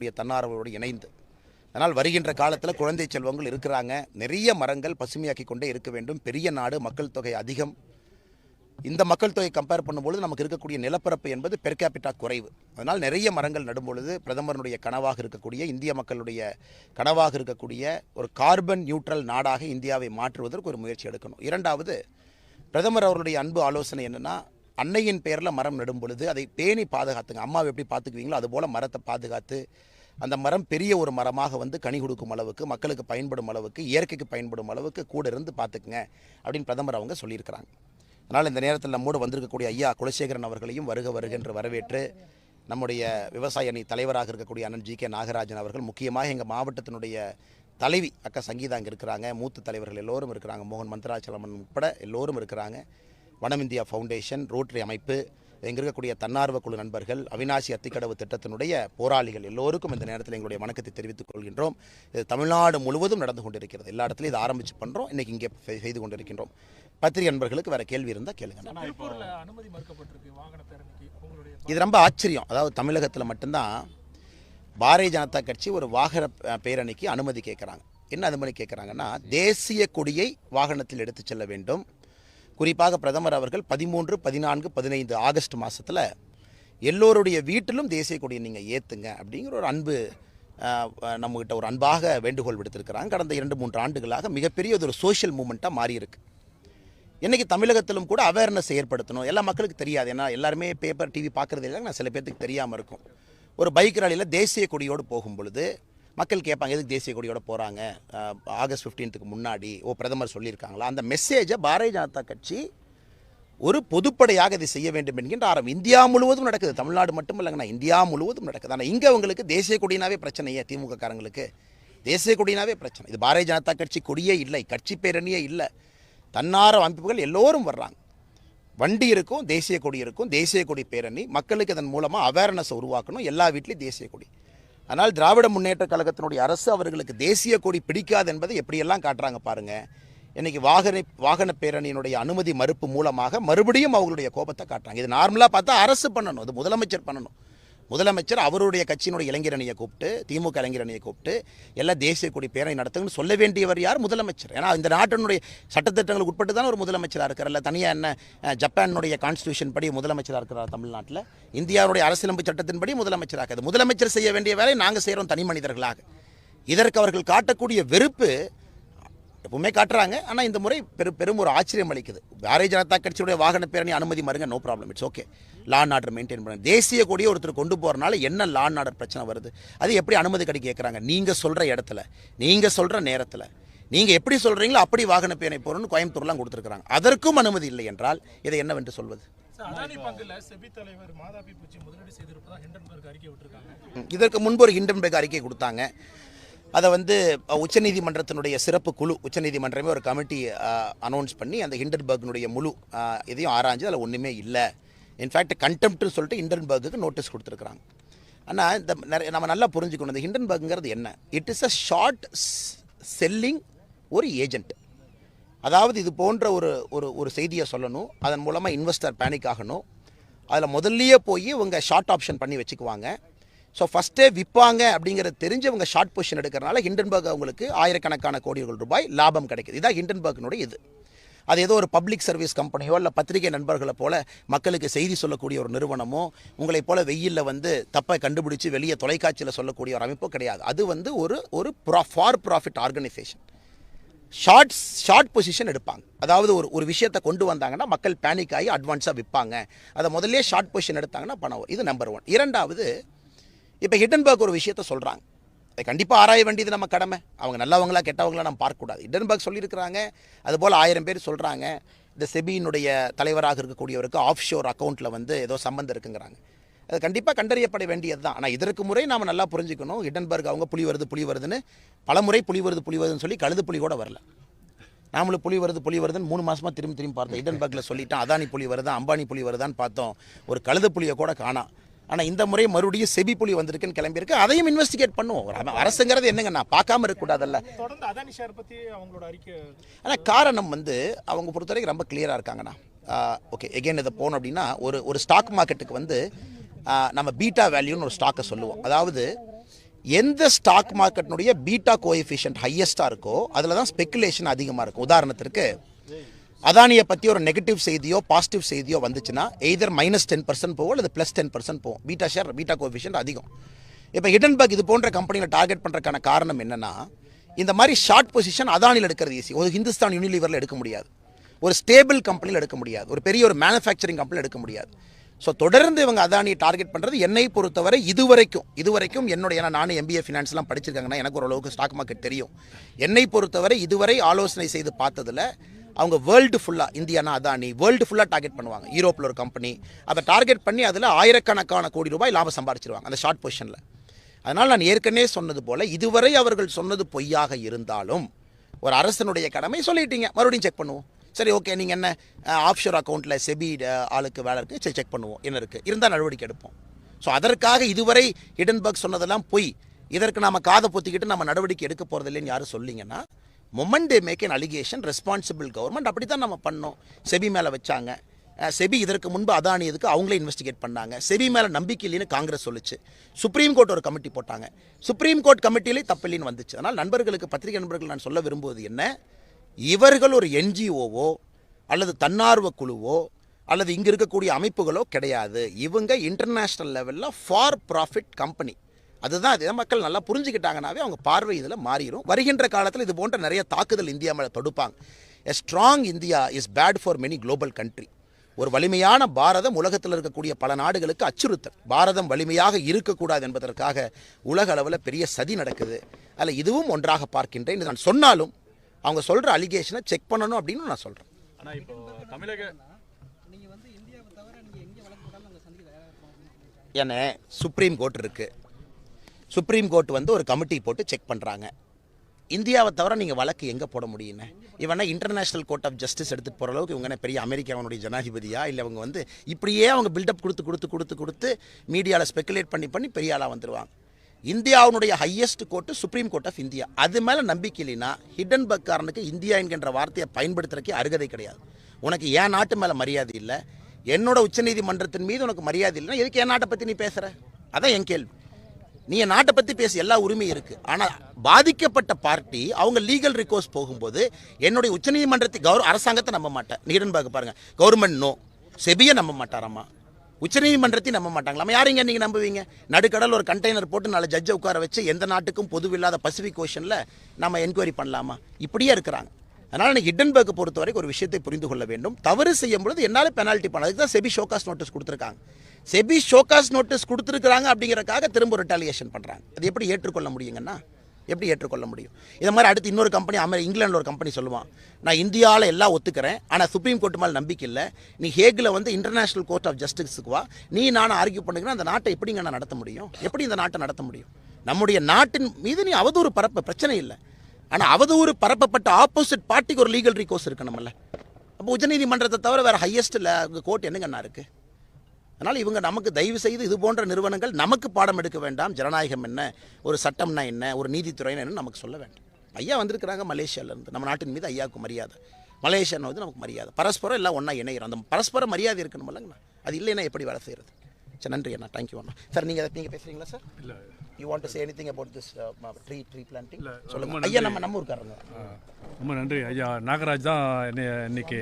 தன்னார்வலோடு இணைந்து. அதனால் வருகின்ற காலத்தில் குழந்தை செல்வங்கள் இருக்கிறாங்க. நிறைய மரங்கள் பசுமையாக்கி கொண்டே இருக்க வேண்டும். பெரிய நாடு மக்கள் தொகை அதிகம். இந்த மக்கள் தொகை கம்பேர் பண்ணும்பொழுது நமக்கு இருக்கக்கூடிய நிலப்பரப்பு என்பது பெர் கேபிட்டா குறைவு. அதனால் நிறைய மரங்கள் நடும்பொழுது பிரதமருடைய கனவாக இருக்கக்கூடிய இந்திய மக்களுடைய கனவாக இருக்கக்கூடிய ஒரு கார்பன் நியூட்ரல் நாடாக இந்தியாவை மாற்றுவதற்கு ஒரு முயற்சி எடுக்கணும். இரண்டாவது பிரதமர் அவருடைய அன்பு ஆலோசனை என்னென்னா அன்னையின் பெயரில் மரம் நடும் பொழுது அதை பேணி பாதுகாத்துங்க. அம்மாவை எப்படி பார்த்துக்குவீங்களோ அதுபோல் மரத்தை பாதுகாத்து அந்த மரம் பெரிய ஒரு மரமாக வந்து கனி கொடுக்கும் அளவுக்கு மக்களுக்கு பயன்படும் அளவுக்கு இயற்கைக்கு பயன்படும் அளவுக்கு கூட இருந்து பார்த்துக்குங்க அப்படின்னு பிரதமர் அவங்க சொல்லியிருக்கிறாங்க. அதனால் இந்த நேரத்தில் நம்மோடு வந்திருக்கக்கூடிய ஐயா குலசேகரன் அவர்களையும் வருக வருக என்று வரவேற்று நம்முடைய விவசாய அணி தலைவராக இருக்கக்கூடிய அண்ணன் ஜி கே நாகராஜன் அவர்கள் முக்கியமாக எங்கள் மாவட்டத்தினுடைய தலைவி அக்கா சங்கீதா அங்கே இருக்கிறாங்க. மூத்த தலைவர்கள் எல்லோரும் இருக்கிறாங்க. மோகன் மந்திராச்சலமன் உட்பட எல்லோரும் இருக்கிறாங்க. வனம் இந்தியா ஃபவுண்டேஷன் ரோட்டரி அமைப்பு இங்கே இருக்கக்கூடிய தன்னார்வ குழு நண்பர்கள் அவினாசி அத்திக்கடவு திட்டத்தினுடைய போராளிகள் எல்லோருக்கும் இந்த நேரத்தில் எங்களுடைய வணக்கத்தை தெரிவித்துக் கொள்கின்றோம். இது தமிழ்நாடு முழுவதும் நடந்து கொண்டிருக்கிறது. எல்லா இடத்துலையும் இதை ஆரம்பித்து பண்ணுறோம் இன்றைக்கி இங்கே செய்- செய்து கொண்டிருக்கின்றோம். பத்திரிகை நண்பர்களுக்கு வேறு கேள்வி இருந்தால் கேளுங்க. இது ரொம்ப ஆச்சரியம். அதாவது தமிழகத்தில் மட்டும்தான் பாரதிய ஜனதா கட்சி ஒரு வாகன பேரணிக்கு அனுமதி கேட்குறாங்க என்ன அனுமதி கேட்குறாங்கன்னா தேசிய கொடியை வாகனத்தில் எடுத்து செல்ல வேண்டும். குறிப்பாக பிரதமர் அவர்கள் பதிமூன்று பதினான்கு பதினைந்து ஆகஸ்ட் மாதத்தில் எல்லோருடைய வீட்டிலும் தேசிய கொடியை நீங்கள் ஏற்றுங்க அப்படிங்கிற ஒரு அன்பு நம்மகிட்ட ஒரு அன்பாக வேண்டுகோள் விடுத்திருக்கிறாங்க. கடந்த இரண்டு மூன்று ஆண்டுகளாக மிகப்பெரிய ஒரு சோஷியல் மூமெண்ட்டாக மாறியிருக்கு. இன்றைக்கி தமிழகத்திலும் கூட அவேர்னஸ் ஏற்படுத்தணும். எல்லா மக்களுக்கு தெரியாது. ஏன்னா எல்லாருமே பேப்பர் டிவி பார்க்குறது இல்லை நான் சில பேர்த்துக்கு தெரியாமல் இருக்கும். ஒரு பைக் ராலியில் தேசிய கொடியோடு போகும் பொழுது மக்கள் கேட்பாங்க எதுக்கு தேசிய கொடியோட போகிறாங்க ஆகஸ்ட் 15க்கு முன்னாடி ஓ பிரதமர் சொல்லியிருக்காங்களா? அந்த மெசேஜை பாரதிய ஜனதா கட்சி ஒரு பொதுப்படையாக இதை செய்ய வேண்டும் என்கின்ற ஆரம்பம் இந்தியா முழுவதும் நடக்குது. தமிழ்நாடு மட்டும் இல்லைங்கண்ணா இந்தியா முழுவதும் நடக்குது. ஆனால் இங்கே உங்களுக்கு தேசிய கொடினாவே பிரச்சனையே திமுக காரங்களுக்கு தேசிய கொடினாவே பிரச்சனை. இது பாரதிய ஜனதா கட்சி கொடியே இல்லை கட்சி பேரணியே இல்லை. தன்னார அமைப்புகள் எல்லோரும் வர்றாங்க. வண்டி இருக்கும் தேசிய கொடி இருக்கும் தேசிய கொடி பேரணி. மக்களுக்கு இதன் மூலமாக அவேர்னஸ் உருவாக்கணும். எல்லா வீட்லேயும் தேசிய கொடி. ஆனால் திராவிட முன்னேற்ற கழகத்தினுடைய அரசு அவர்களுக்கு தேசிய கொடி பிடிக்காது என்பதை எப்படியெல்லாம் காட்டுறாங்க பாருங்க. இன்னைக்கு வாகன வாகன பேரணியினுடைய அனுமதி மறுப்பு மூலமாக மறுபடியும் அவங்களுடைய கோபத்தை காட்டுறாங்க. இது நார்மலாக பார்த்தா அரசு பண்ணணும் அது முதலமைச்சர் பண்ணணும். முதலமைச்சர் அவருடைய கட்சியினுடைய இளைஞரணியை கூப்பிட்டு திமுக இளைஞரணியை கூப்பிட்டு எல்லா தேசிய கொடி பேரணி நடத்துங்கன்னு சொல்ல வேண்டியவர் யார்? முதலமைச்சர். ஏன்னா இந்த நாட்டினுடைய சட்டத்திட்டங்களுக்கு உட்பட்டு தான் ஒரு முதலமைச்சராக இருக்கிறல்ல தனியாக என்ன ஜப்பானுடைய கான்ஸ்டியூஷன் படி முதலமைச்சராக இருக்கிறார் தமிழ்நாட்டில். இந்தியாவுடைய அரசியலமைப்பு சட்டத்தின்படி முதலமைச்சராக முதலமைச்சர் செய்ய வேண்டிய வேலை நாங்கள் செய்கிறோம் தனி மனிதர்களாக. இதற்கு அவர்கள் காட்டக்கூடிய வெறுப்பு எப்பவுமே காட்டுறாங்க. ஆனால் இந்த முறை பெரு பெரும் ஒரு ஆச்சரியம் அளிக்குது. பாரதிய ஜனதா கட்சியுடைய வாகன பேரணி அனுமதி மருங்க no problem it's okay law and order maintain பண்ண. தேசிய கொடியை ஒருத்தர் கொண்டு போகிறனால என்ன லா அண்ட் ஆர்டர் பிரச்சனை வருது? அது எப்படி அனுமதி கிடைக்க கேட்குறாங்க நீங்கள் சொல்கிற இடத்துல நீங்கள் சொல்கிற நேரத்தில் நீங்கள் எப்படி சொல்கிறீங்களோ அப்படி வாகன பேரணி போகணும்னு கோயம்புத்தூர்லாம் கொடுத்துருக்காங்க அதற்கும் அனுமதி இல்லை என்றால் இதை என்னவென்று சொல்வது? ஹிண்டன்பர்க் இதற்கு முன்பு ஒரு ஹிண்டன்பெக் அறிக்கை கொடுத்தாங்க. அதை வந்து உச்சநீதிமன்றத்தினுடைய சிறப்பு குழு உச்சநீதிமன்றமே ஒரு கமிட்டி அனௌன்ஸ் பண்ணி அந்த ஹிண்டன்பர்க்னுடைய முழு இதையும் ஆராய்ஞ்சு அதில் ஒன்றுமே இல்லை. இன்ஃபேக்ட் கண்டெம்ட்னு சொல்லிட்டு ஹிண்டன்பர்க்கு நோட்டீஸ் கொடுத்துருக்குறாங்க. ஆனால் இந்த நிறைய நம்ம நல்லா புரிஞ்சுக்கணும் இந்த ஹிண்டன்பர்க்ங்கிறது என்ன? It is a short selling ஒரு ஏஜென்ட் அதாவது இது போன்ற ஒரு ஒரு ஒரு செய்தியை சொல்லணும். அதன் மூலமாக இன்வெஸ்டர் பேனிக் ஆகணும். அதில் முதல்லையே போய் இவங்க ஷார்ட் ஆப்ஷன் பண்ணி வச்சுக்குவாங்க. ஸோ ஃபஸ்ட்டே விற்பாங்க அப்படிங்கிறத தெரிஞ்சவங்க ஷார்ட் பொசிஷன் எடுக்கிறனால ஹிண்டன்பர்க் அவங்களுக்கு ஆயிரக்கணக்கான கோடிகள் ரூபாய் லாபம் கிடைக்குது. இதான் ஹிண்டன்பர்க்னுடைய இது. அது ஏதோ ஒரு பப்ளிக் சர்வீஸ் கம்பெனியோ இல்லை பத்திரிகை நண்பர்களை போல மக்களுக்கு செய்தி சொல்லக்கூடிய ஒரு நிறுவனமோ உங்களைப் போல வெயிலில் வந்து தப்பை கண்டுபிடிச்சு வெளியே தொலைக்காட்சியில் சொல்லக்கூடிய ஒரு அமைப்போ கிடையாது. அது வந்து ஒரு ஒரு pro for profit organisation short short position எடுப்பாங்க. அதாவது ஒரு ஒரு விஷயத்தை கொண்டு வந்தாங்கன்னா மக்கள் பேனிக் ஆகி அட்வான்ஸாக விற்பாங்க. அதை முதல்ல ஷார்ட் பொசிஷன் எடுத்தாங்கன்னா பணம் இது நம்பர் ஒன் இரண்டாவது இப்போ ஹிட்டன்பர்க் ஒரு விஷயத்த சொல்கிறாங்க அதை கண்டிப்பாக ஆராய வேண்டியது நம்ம கடமை. அவங்க நல்லவங்களா கெட்டவங்களா நம்ம பார்க்கக்கூடாது. ஹிட்டன்பர்க் சொல்லியிருக்கிறாங்க. அதுபோல் ஆயிரம் பேர் சொல்கிறாங்க இந்த செபியினுடைய தலைவராக இருக்கக்கூடியவருக்கு ஆஃப் ஷோர் அக்கௌண்ட்டில் வந்து ஏதோ சம்மந்தம் இருக்குங்கிறாங்க. அது கண்டிப்பாக கண்டறியப்பட வேண்டியது தான் ஆனால் இதற்கு முறை நாம் நல்லா புரிஞ்சுக்கணும். ஹிடன்பர்க் அவங்க புலி வருது புலி வருதுன்னு பல முறை புலி வருது புலி வருதுன்னு சொல்லி கழுது புலி கூட வரல. நாமளும் புலி வருது புலி வருதுன்னு மூணு மாதமாக திரும்பி திரும்பி பார்த்தோம். ஹிடன்பர்க்கில் சொல்லிட்டான் அதானி புலி வருதான் அம்பானி புலி வருதான்னு பார்த்தோம். ஒரு கழுத புலியை கூட காணாம் ஆனால் இந்த முறை மறுபடியும் செபி புலி வந்திருக்குன்னு கிளம்பியிருக்கு. அதையும் இன்வெஸ்டிகேட் பண்ணுவோம். அரசுங்கிறது என்னங்க நான் பார்க்காம இருக்கக்கூடாதுல்ல. தொடர்ந்து அதானி ஷேர் பத்தி அவங்களோட அறிக்கை? ஆனால் காரணம் வந்து அவங்க பொறுத்தவரைக்கும் ரொம்ப கிளியராக இருக்காங்கண்ணா. ஓகே எகைன் இதை போனோம் அப்படின்னா ஒரு ஒரு ஸ்டாக் மார்க்கெட்டுக்கு வந்து நம்ம பீட்டா வேல்யூன்னு ஒரு ஸ்டாக்கை சொல்லுவோம். அதாவது எந்த ஸ்டாக் மார்க்கெட்னுடைய பீட்டா கோஎஃபிஷியன்ட் ஹையஸ்ட்டாக இருக்கோ அதில் தான் ஸ்பெக்குலேஷன் அதிகமாக இருக்கும். உதாரணத்திற்கு அதானியை பற்றி ஒரு நெகட்டிவ் செய்தியோ பாசிட்டிவ் செய்தியோ வந்துச்சுன்னா எய்தர் மைனஸ் டென் பர்சன்ட் போகும் அல்லது ப்ளஸ் டென் பர்சன்ட் போகும் பீட்டா ஷேர் பீட்டா கோஎஃபிஷியன்ட் அதிகம். இப்போ ஹிடன்பர்க் இது போன்ற கம்பெனியில் டார்கெட் பண்ணுறதுக்கான காரணம் என்னென்னா இந்த மாதிரி ஷார்ட் பொசிஷன் அதானியில் எடுக்கிறது ஈஸி ஒரு ஹிந்துஸ்தான் யூனிலிவரில் எடுக்க முடியாது. ஒரு ஸ்டேபிள் கம்பெனியில் எடுக்க முடியாது. ஒரு பெரிய ஒரு மேனுஃபேக்சரிங் கம்பெனியில் எடுக்க முடியாது. ஸோ தொடர்ந்து இவங்க அதானியை டார்கெட் பண்ணுறது என்னை பொறுத்தவரை இதுவரைக்கும் இதுவரைக்கும் என்னுடைய ஏன்னா நானும் எம்பிஏ ஃபினான்ஸ்லாம் படிச்சிருக்காங்கன்னா எனக்கு ஓரளவுக்கு ஸ்டாக் மார்க்கெட் தெரியும். என்னை பொறுத்தவரை இதுவரை ஆலோசனை செய்து பார்த்ததில் அவங்க வேர்ல்டு ஃபுல்லாக இந்தியானா அதானி வேர்ல்டு ஃபுல்லாக டார்கெட் பண்ணுவாங்க. யூரோப்பில் ஒரு கம்பெனி அதை டார்கெட் பண்ணி அதில் ஆயிரக்கணக்கான கோடி ரூபாய் லாபம் சம்பாரிச்சிருவாங்க அந்த ஷார்ட் பொசிஷனில் அதனால் நான் ஏற்கனவே சொன்னது போல் இதுவரை அவர்கள் சொன்னது பொய்யாக இருந்தாலும் ஒரு அரசனுடைய கடமை சொல்லிட்டீங்க. மறுபடியும் செக் பண்ணுவோம். சரி ஓகே நீங்கள் என்ன ஆஃப்ஷோர் அக்கௌண்ட்டில் செபி ஆளுக்கு வேலை இருக்குது சரி செக் பண்ணுவோம். என்ன இருக்குது இருந்தால் நடவடிக்கை எடுப்போம். ஸோ அதற்காக இதுவரை ஹிடன்பர்க் சொன்னதெல்லாம் பொய். இதற்கு நாம காதை பொத்திக்கிட்டு நம்ம நடவடிக்கை எடுக்க போகிறதில்லைன்னு யாரும் சொல்லிங்கன்னா moment they make an allegation responsible government அப்படி தான் நம்ம பண்ணோம். செபி மேலே வச்சாங்க. செபி இதற்கு முன்பு அதானி இதுக்கு அவங்களே இன்வெஸ்டிகேட் பண்ணாங்க. செபி மேலே நம்பிக்கை இல்லைன்னு காங்கிரஸ் சொல்லுச்சு. சுப்ரீம் கோர்ட் ஒரு கமிட்டி போட்டாங்க. சுப்ரீம் கோர்ட் கமிட்டியிலே தப்பில்லைன்னு வந்துச்சு. அதனால் நண்பர்களுக்கு பத்திரிகை நண்பர்கள் நான் சொல்ல விரும்புவது என்ன? இவர்கள் ஒரு என்ஜிஓவோ அல்லது தன்னார்வ குழுவோ அல்லது இங்கே இருக்கக்கூடிய அமைப்புகளோ கிடையாது. இவங்க இன்டர்நேஷ்னல் லெவலில் ஃபார் ப்ராஃபிட் கம்பெனி அதுதான் இதை மக்கள் நல்லா புரிஞ்சுக்கிட்டாங்கனாவே அவங்க பார்வை இதில் மாறிடும் வருகின்ற காலத்தில் இது போன்ற நிறைய தாக்குதல் இந்தியா மேலே தொடுப்பாங்க. A strong India is bad for many global country ஒரு வலிமையான பாரதம் உலகத்தில் இருக்கக்கூடிய பல நாடுகளுக்கு அச்சுறுத்தல். பாரதம் வலிமையாக இருக்கக்கூடாது என்பதற்காக உலக அளவில் பெரிய சதி நடக்குது. அதில் இதுவும் ஒன்றாக பார்க்கின்றேன். நான் சொன்னாலும் அவங்க சொல்கிற அலிகேஷனை செக் பண்ணணும் அப்படின்னு நான் சொல்கிறேன் ஆனா இப்போ தமிழக நீங்கள் வந்து இந்தியாவை தவிர நீங்கள் எங்கே வழக்கு ஏன்னா சுப்ரீம் கோர்ட் இருக்குது சுப்ரீம் கோர்ட் வந்து ஒரு கமிட்டி போட்டு செக் பண்ணுறாங்க இந்தியாவை தவிர நீங்கள் வழக்கு எங்கே போட முடியும்னு? இவனா இன்டர்நேஷனல் கோர்ட் ஆஃப் ஜஸ்டிஸ் எடுத்துகிட்டு போகிற அளவுக்கு இவங்க என்ன பெரிய அமெரிக்காவனுடைய ஜனாதிபதியா? இல்லை அவங்க வந்து இப்படியே அவங்க பில்டப் கொடுத்து கொடுத்து கொடுத்து கொடுத்து மீடியாவில் ஸ்பெக்குலேட் பண்ணி பண்ணி பெரிய ஆளாக வந்துடுவாங்க இந்தியாவுடைய highest court supreme court of India அது மேலே நம்பிக்கை இல்லைன்னா ஹிடன் பக்காரனுக்கு இந்தியா என்கின்ற வார்த்தையை பயன்படுத்துறதுக்கே அருகதை கிடையாது. உனக்கு என் நாட்டு மேலே மரியாதை இல்லை. என்னோட உச்சநீதிமன்றத்தின் மீது உனக்கு மரியாதை இல்லைன்னா எதுக்கு என் நாட்டை பற்றி நீ பேசுகிற அதான் என் கேள்வி. நீ என் நாட்டை பற்றி பேச எல்லா உரிமையும் இருக்குது ஆனால் பாதிக்கப்பட்ட பார்ட்டி அவங்க லீகல் ரிக்வஸ்ட் போகும்போது என்னுடைய உச்சநீதிமன்றத்தை கௌர அரசாங்கத்தை நம்ப மாட்டேன். நீரன்பாக பாருங்க. கவர்மெண்ட் நோ செபியை நம்ப மாட்டாராமா? உச்சநீதிமன்றத்தையும் நம்ப மாட்டாங்களாமா யாரைங்க நீங்கள் நம்புவீங்க? நடுக்கடல் ஒரு கண்டெய்னர் போட்டு நாலு ஜட்ஜை உட்கார வச்சு எந்த நாட்டுக்கும் பொதுவில்லாத பசிபிக் ஓஷனில் நம்ம என்கொயரி பண்ணலாமா? இப்படியே இருக்கிறாங்க. அதனால் எனக்கு ஹிடன்பர்க்கை பொறுத்த வரைக்கும் ஒரு விஷயத்தை புரிந்து கொள்ள வேண்டும். தவறு செய்யும் பொழுது என்னால் பெனால்ட்டி பண்ண அதுக்கு தான் செபி ஷோகாஸ் நோட்டீஸ் கொடுத்துருக்காங்க. செபி ஷோகாஸ் நோட்டீஸ் கொடுத்துருக்குறாங்க அப்படிங்கிறக்காக திரும்ப ரிட்டாலியேஷன் பண்ணுறாங்க அது எப்படி ஏற்றுக்கொள்ள முடியுங்கன்னா எப்படி ஏற்றுக்கொள்ள முடியும்? இதை மாதிரி அடுத்து இன்னொரு கம்பெனி அமெரி இங்கிலாண்டில் ஒரு கம்பெனி சொல்லுவான். நான் இந்தியாவில் எல்லாம் ஒத்துக்கிறேன் ஆனால் சுப்ரீம் கோர்ட் மேலே நம்பிக்கை இல்லை. நீ ஹேகில் வந்து இன்டர்நேஷனல் கோர்ட் ஆஃப் ஜஸ்டிஸுக்கு வா. நீ நான் ஆர்கியூ பண்ணுகிறேன் அந்த நாட்டை எப்படிங்க நான் நடத்த முடியும்? எப்படி இந்த நாட்டை நடத்த முடியும்? நம்முடைய நாட்டின் மீது நீ அவதூறு பரப்ப பிரச்சனை இல்லை. ஆனால் அவதூறு பரப்பப்பட்ட ஆப்போசிட் பார்ட்டிக்கு ஒரு லீகல் ரீகோர்ஸ் இருக்கணும்ல. அப்போ உச்சநீதிமன்றத்தை தவிர வேறு ஹையஸ்ட்டில் கோர்ட் என்னங்கண்ணா இருக்குது அதனால் இவங்க நமக்கு தயவு செய்து இது போன்ற நிறுவனங்கள் நமக்கு பாடம் எடுக்க வேண்டாம். ஜனநாயகம் என்ன? ஒரு சட்டம்னா என்ன? ஒரு நீதித்துறைனா என்ன? நமக்கு சொல்ல வேண்டாம். ஐயா வந்திருக்கிறாங்க மலேசியாவிலேருந்து நம்ம நாட்டின் மீது ஐயாவுக்கு மரியாதை. மலேசியான்னு வந்து நமக்கு மரியாதை. பரஸ்பரம் எல்லாம் ஒன்றா இணைகிறோம் அந்த பரஸ்பர மரியாதை இருக்கணுமில்லங்கண்ணா அது இல்லைன்னா எப்படி வேலை செய்கிறது சரி நன்றி அண்ணா. தேங்க்யூ அண்ணா. சார் நீங்கள் நீங்கள் பேசுகிறீங்களா சார் இல்லை you want to say anything about this tree tree planting இல்ல, சொல்லுங்க. ரொம்ப ஐயா. நம்ம நம்ம ஊருக்காரங்க. ரொம்ப நன்றி. ஐயா நாகராஜ் தான் இன்னைக்கு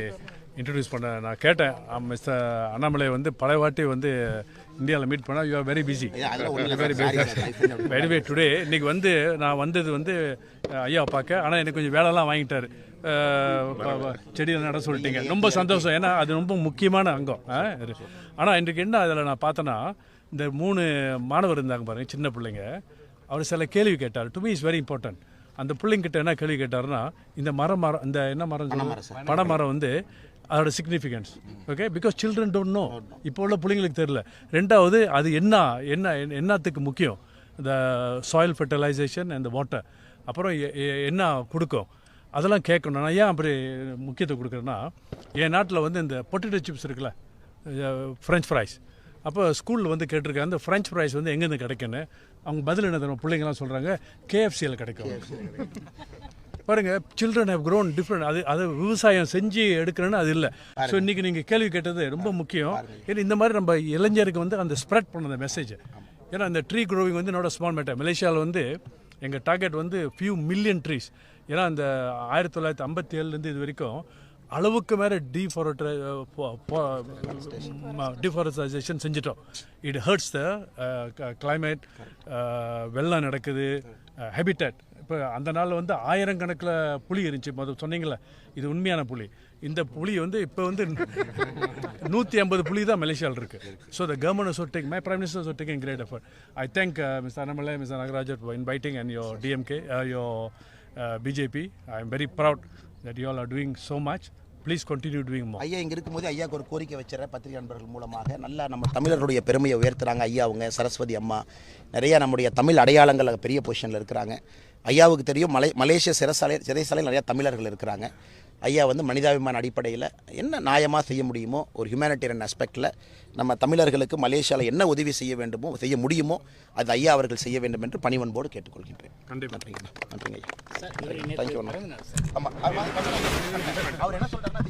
இன்ட்ரடியூஸ் பண்ண நான் கேட்டேன். மிஸ்டர் அண்ணாமலை வந்து பல வாட்டி வந்து இந்தியாவில் மீட் பண்ணால் யூ ஆர் வெரி பிஸி ஐயா, very busy feel- very very today இன்னைக்கு வந்து நான் வந்தது வந்து ஐயாவை பார்க்க. ஆனால் எனக்கு கொஞ்சம் வேலைலாம் வாங்கிட்டாரு. அஹ், ப- ப- செடியை நட சொல்லிட்டீங்க. ரொம்ப சந்தோஷம். ஏன்னா அது ரொம்ப முக்கியமான அங்கம். ஆனால் இன்றைக்கு என்ன அதில் நான் பார்த்தேன்னா இந்த மூணு மாணவர் இருந்தாங்க பாருங்க சின்ன பிள்ளைங்க. அவர் சில கேள்வி கேட்டார். To me is very important அந்த பிள்ளைங்கிட்ட என்ன கேள்வி கேட்டாருன்னா இந்த மரம் மரம் இந்த என்ன மரம்? பனை மரம் வந்து அதோட significance okay because children don't know இப்போ உள்ள பிள்ளைங்களுக்கு தெரியல. ரெண்டாவது அது என்ன என்ன என்னத்துக்கு முக்கியம்? இந்த சாயில் ஃபெர்டிலைசேஷன் அண்ட் வாட்டர் அப்புறம் என்ன கொடுக்கும்? அதெல்லாம் கேட்கணும். நான் ஏன் அப்படி முக்கியத்துவம் கொடுக்குறேன்னா என் நாட்டில் வந்து இந்த பொட்டேட்டோ சிப்ஸ் இருக்குல்ல ஃப்ரெஞ்ச் ஃப்ரைஸ் அப்போ ஸ்கூலில் வந்து கேட்டிருக்காங்க அந்த ஃப்ரெஞ்ச் ஃப்ரைஸ் வந்து எங்கேருந்து கிடைக்குன்னு? அவங்க பதில் என்ன தரும் பிள்ளைங்கலாம் சொல்கிறாங்க கேஎஃப்சியில் கிடைக்கும். பாருங்க சில்ட்ரன் ஹேவ் grown டிஃப்ரெண்ட் அது அது விவசாயம் செஞ்சு எடுக்கிறேன்னு அது இல்லை. ஸோ இன்னைக்கு நீங்கள் கேள்வி கேட்டது ரொம்ப முக்கியம். ஏன்னா இந்த மாதிரி நம்ம இளைஞருக்கு வந்து அந்த ஸ்ப்ரெட் பண்ண அந்த மெசேஜ் ஏன்னா இந்த ட்ரீ க்ரோவிங் வந்து என்னோட ஸ்மால் மேட்டர் மலேசியாவில் வந்து எங்கள் டார்கெட் வந்து ஃபியூ மில்லியன் ட்ரீஸ் ஏன்னா அந்த ஆயிரத்தி தொள்ளாயிரத்தி ஐம்பத்தி ஏழுலேருந்து இது வரைக்கும் அளவுக்கு மேலே டீஃபாரட்ரை டிஃபாரஸ்டைசேஷன் செஞ்சிட்டோம். இட் ஹர்ட்ஸ் த கிளைமேட் வெள்ளம் நடக்குது ஹெபிட்டட் இப்போ அந்த நாள் வந்து ஆயிரக்கணக்கில் புலி இருந்துச்சு. முதல் சொன்னீங்களே இது உண்மையான புலி. இந்த புலி வந்து இப்போ வந்து நூற்றி ஐம்பது புலி தான் மலேசியாவில் இருக்கு so the government should take my prime minister சொட்டிங் taking great effort I thank Mister Annamalai Miss Nagarajar for inviting and your DMK your BJP I am very proud that you all are doing so much please continue doing more ஐயா இங்கே இருக்கும்போது ஐயாவுக்கு ஒரு கோரிக்கை வச்சுற பத்திரிகை நண்பர்கள் மூலமாக. நல்லா நம்ம தமிழருடைய பெருமையை உயர்த்துறாங்க ஐயா அவங்க சரஸ்வதி அம்மா. நிறைய நம்முடைய தமிழ் அடையாளங்கள் பெரிய பொசிஷனில் இருக்கிறாங்க. ஐயாவுக்கு தெரியும் மலை மலேசிய சிறைசாலை சிறைசாலையில் நிறையா தமிழர்கள் இருக்கிறாங்க. ஐயா வந்து மனிதாபிமான அடிப்படையில் என்ன நியாயமாக செய்ய முடியுமோ ஒரு ஹியூமனிட்டேரியன் அஸ்பெக்டில் நம்ம தமிழர்களுக்கு மலேசியாவில் என்ன உதவி செய்ய வேண்டுமோ செய்ய முடியுமோ அது ஐயா அவர்கள் செய்ய வேண்டும் என்று பணிவன்போடு கேட்டுக்கொள்கின்றேன். கண்டிப்பாக நன்றிங்க. நன்றிங்க ஐயா. தேங்க்யூ ஆமாம் அவர் என்ன சொல்கிறாருன்னா